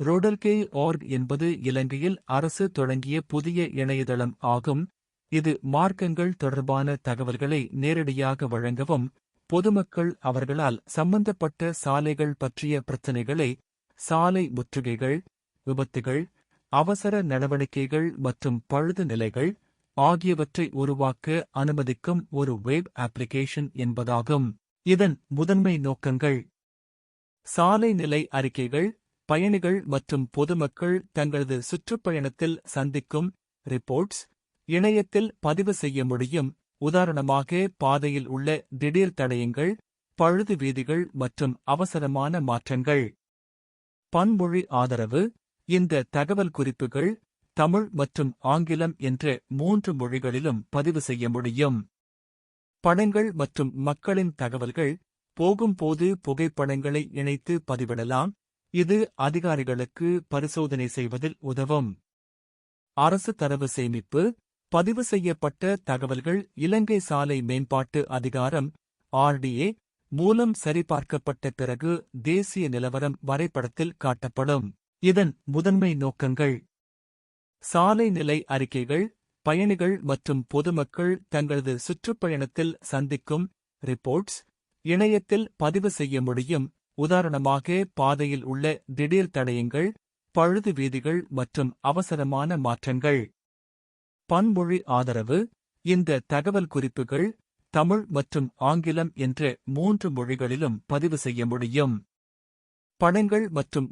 ரோடல்கே arc என்பது இலங்கையில் அரசு தொடங்கிய புதிய இணையதளம் ஆகும். இது மார்க்கங்கள் தொடர்பான தகவல்களை நேரடியாக வழங்கவும் பொதுமக்கள் அவர்களால் சம்பந்தப்பட்ட சாலைகள் பற்றிய பிரச்சினைகளை சாலை முற்றுகைகள் விபத்துகள் அவசர நடவடிக்கைகள் மற்றும் பழுது நிலைகள் ஆகியவற்றை உருவாக்க அனுமதிக்கும் ஒரு வெப் அப்ளிகேஷன் என்பதாகும். இதன் முதன்மை நோக்கங்கள் சாலை நிலை அறிக்கைகள் பயணிகள் மற்றும் பொதுமக்கள் தங்களது சுற்றுப்பயணத்தில் சந்திக்கும் ரிப்போர்ட்ஸ் இணையத்தில் பதிவு செய்ய முடியும். உதாரணமாக பாதையில் உள்ள திடீர் தடயங்கள் பழுது வீதிகள் மற்றும் அவசரமான மாற்றங்கள். பன்மொழி ஆதரவு இந்த தகவல் குறிப்புகள் தமிழ் மற்றும் ஆங்கிலம் என்ற மூன்று மொழிகளிலும் பதிவு செய்ய முடியும். படங்கள் மற்றும் மக்களின் தகவல்கள் போகும்போது புகைப்படங்களை இணைத்து பதிவிடலாம். இது அதிகாரிகளுக்கு பரிசோதனை செய்வதில் உதவும். அரசு தரவு சேமிப்பு பதிவு செய்யப்பட்ட தகவல்கள் இலங்கை சாலை மேம்பாட்டு அதிகாரம் ஆர்டிஏ மூலம் சரிபார்க்கப்பட்ட பிறகு தேசிய நிலவரம் வரைபடத்தில் காட்டப்படும். இதன் முதன்மை நோக்கங்கள். சாலை நிலை அறிக்கைகள் பயணிகள் மற்றும் பொதுமக்கள் தங்களது சுற்றுப்பயணத்தில் சந்திக்கும் ரிப்போர்ட்ஸ் இணையத்தில் பதிவு செய்ய முடியும் உதாரணமாக பாதையில் உள்ள திடீர் தடயங்கள் பழுது வீதிகள் மற்றும் அவசரமான மாற்றங்கள். பன்மொழி ஆதரவு இந்த தகவல் குறிப்புகள் தமிழ் மற்றும் ஆங்கிலம் என்ற மூன்று மொழிகளிலும் பதிவு செய்ய முடியும். படங்கள் மற்றும்